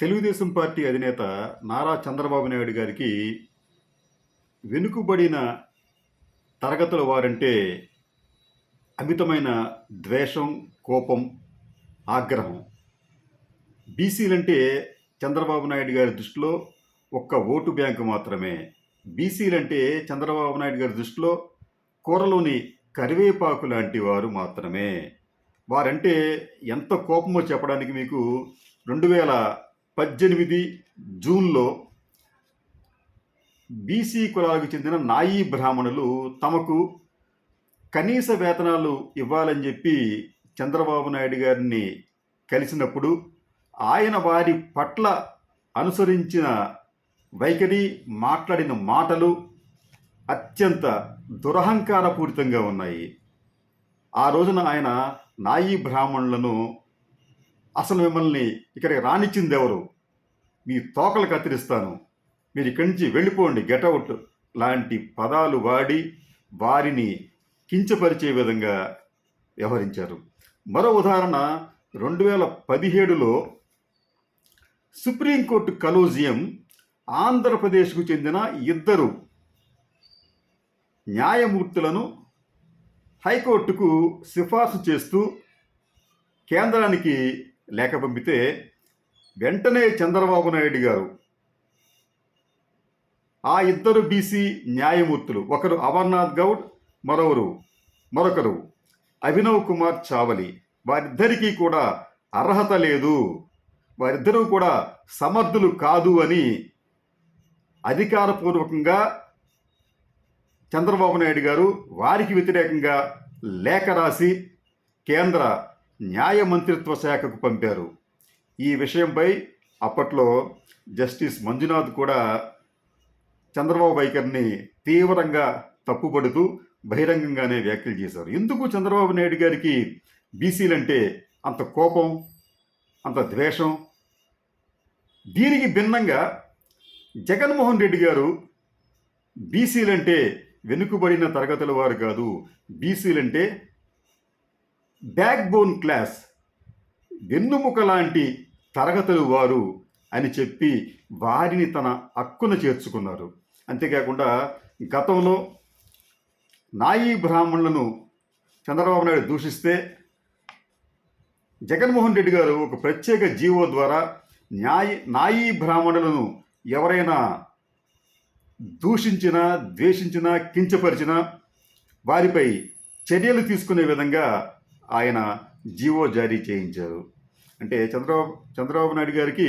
Telugu Desam party అధినేత నారా చంద్రబాబు నాయుడు గారికి వెనుకబడిన తరగతుల వారంటే అమితమైన ద్వేషం కోపం ఆగ్రహం. బీసీలంటే చంద్రబాబు నాయుడు గారి దృష్టిలో ఒక్క ఓటు బ్యాంకు మాత్రమే. బీసీలంటే చంద్రబాబు నాయుడు గారి దృష్టిలో కూరలోని కరివేపాకు లాంటి వారు మాత్రమే. వారంటే ఎంత కోపమో చెప్పడానికి మీకు రెండు వేల పద్దెనిమిది జూన్లో బీసీ కులాలకు చెందిన నాయీ బ్రాహ్మణులు తమకు కనీస వేతనాలు ఇవ్వాలని చెప్పి చంద్రబాబు నాయుడు గారిని కలిసినప్పుడు ఆయన వారి పట్ల అనుసరించిన వైఖరి మాట్లాడిన మాటలు అత్యంత దురహంకారపూరితంగా ఉన్నాయి. ఆ రోజున ఆయన నాయీ బ్రాహ్మణులను అసలు మిమ్మల్ని ఇక్కడికి రానిచ్చింది ఎవరు? మీ తోకలు కత్తిరిస్తాను. మీరు ఇక్కడి నుంచి వెళ్ళిపోండి గెటౌట్ లాంటి పదాలు వాడి వారిని కించపరిచే విధంగా వ్యవహరించారు. మరో ఉదాహరణ రెండు వేల పదిహేడులో సుప్రీంకోర్టు కలోజియం ఆంధ్రప్రదేశ్కు చెందిన ఇద్దరు న్యాయమూర్తులను హైకోర్టుకు సిఫార్సు చేస్తూ కేంద్రానికి లేఖ పంపితే వెంటనే చంద్రబాబు నాయుడు గారు ఆ ఇద్దరు బీసీ న్యాయమూర్తులు ఒకరు అమర్నాథ్ గౌడ్ మరొకరు మరొకరు అభినవ్ కుమార్ చావలి. వారిద్దరికీ కూడా అర్హత లేదు. వారిద్దరూ కూడా సమర్థులు కాదు అని అధికారపూర్వకంగా చంద్రబాబు నాయుడు గారు వారికి వ్యతిరేకంగా లేఖ రాసి కేంద్ర న్యాయ మంత్రిత్వ శాఖకు పంపారు. ఈ విషయంపై అప్పట్లో జస్టిస్ మంజునాథ్ కూడా చంద్రబాబు వైఖరిని తీవ్రంగా తప్పుపడుతూ బహిరంగంగానే వ్యాఖ్యలు చేశారు. ఎందుకు చంద్రబాబు నాయుడు గారికి బీసీలంటే అంత కోపం అంత ద్వేషం? దీనికి భిన్నంగా జగన్మోహన్ రెడ్డి గారు బీసీలంటే వెనుకబడిన తరగతుల వారు కాదు. బీసీలంటే బ్యాక్ బోన్ క్లాస్ వెన్నుముక లాంటి తరగతులు వారు అని చెప్పి వారిని తన హక్కున చేర్చుకున్నారు. అంతేకాకుండా గతంలో నాయీ బ్రాహ్మణులను చంద్రబాబు నాయుడు దూషిస్తే జగన్మోహన్ రెడ్డి గారు ఒక ప్రత్యేక జీవో ద్వారా న్యాయ నాయీ బ్రాహ్మణులను ఎవరైనా దూషించినా ద్వేషించినా కించపరిచినా వారిపై చర్యలు తీసుకునే విధంగా ఆయన జీవో జారీ చేయించారు. అంటే చంద్రబాబు చంద్రబాబు నాయుడు గారికి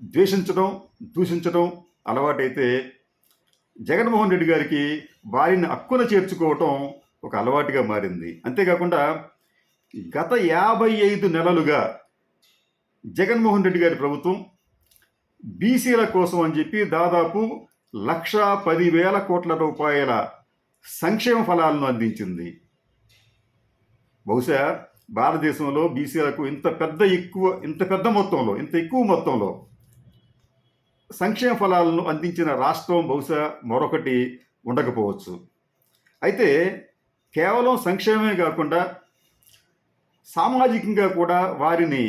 ద్వేషించడం దూషించడం అలవాటైతే జగన్మోహన్ రెడ్డి గారికి వారిని అక్కున చేర్చుకోవటం ఒక అలవాటుగా మారింది. అంతేకాకుండా గత యాభై ఐదు నెలలుగా జగన్మోహన్ రెడ్డి గారి ప్రభుత్వం బీసీల కోసం అని చెప్పి దాదాపు లక్ష పదివేల కోట్ల రూపాయల సంక్షేమ ఫలాలను అందించింది. బహుశా భారతదేశంలో బీసీలకు ఇంత పెద్ద ఎక్కువ ఇంత పెద్ద మొత్తంలో ఇంత ఎక్కువ మొత్తంలో సంక్షేమ ఫలాలను అందించిన రాష్ట్రం బహుశా మరొకటి ఉండకపోవచ్చు. అయితే కేవలం సంక్షేమమే కాకుండా సామాజికంగా కూడా వారిని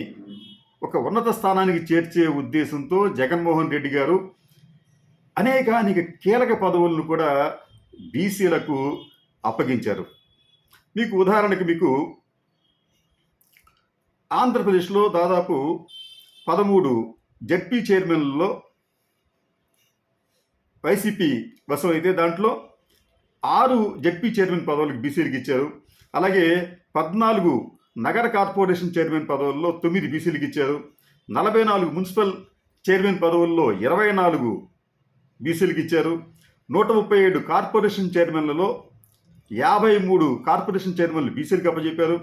ఒక ఉన్నత స్థానానికి చేర్చే ఉద్దేశంతో జగన్మోహన్ రెడ్డి గారు అనేకానేక కీలక పదవులను కూడా బీసీలకు అప్పగించారు. మీకు ఉదాహరణకు మీకు ఆంధ్రప్రదేశ్లో దాదాపు పదమూడు జడ్పీ చైర్మన్లలో వైసీపీ వశం అయితే దాంట్లో ఆరు జడ్పీ చైర్మన్ పదవులకు బీసీలకు ఇచ్చారు. అలాగే పద్నాలుగు నగర కార్పొరేషన్ చైర్మన్ పదవుల్లో తొమ్మిది బీసీలకు ఇచ్చారు. నలభై నాలుగు మున్సిపల్ చైర్మన్ పదవుల్లో ఇరవై నాలుగు బీసీలకు ఇచ్చారు. నూట ముప్పై ఏడు కార్పొరేషన్ చైర్మన్లలో యాభై మూడు కార్పొరేషన్ చైర్మన్లు బీసీలకు అప్పచెప్పారు.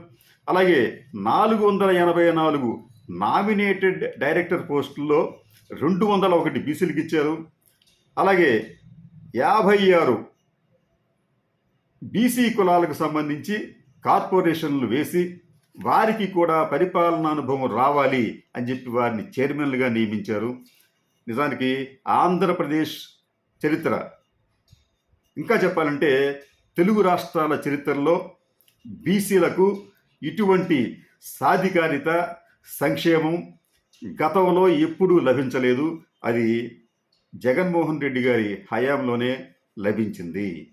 అలాగే నాలుగు వందల ఎనభై నాలుగు నామినేటెడ్ డైరెక్టర్ పోస్టుల్లో రెండు వందల ఒకటి బీసీలకు ఇచ్చారు. అలాగే యాభై ఆరు బీసీ కులాలకు సంబంధించి కార్పొరేషన్లు వేసి వారికి కూడా పరిపాలనా అనుభవం రావాలి అని చెప్పి వారిని చైర్మన్లుగా నియమించారు. నిజానికి ఆంధ్రప్రదేశ్ చరిత్ర. ఇంకా చెప్పాలంటే తెలుగు రాష్ట్రాల చరిత్రలో బీసీలకు ఇటువంటి సాధికారిత సంక్షేమం గతంలో ఎప్పుడూ లభించలేదు. అది జగన్మోహన్ రెడ్డి గారి హయాంలోనే లభించింది.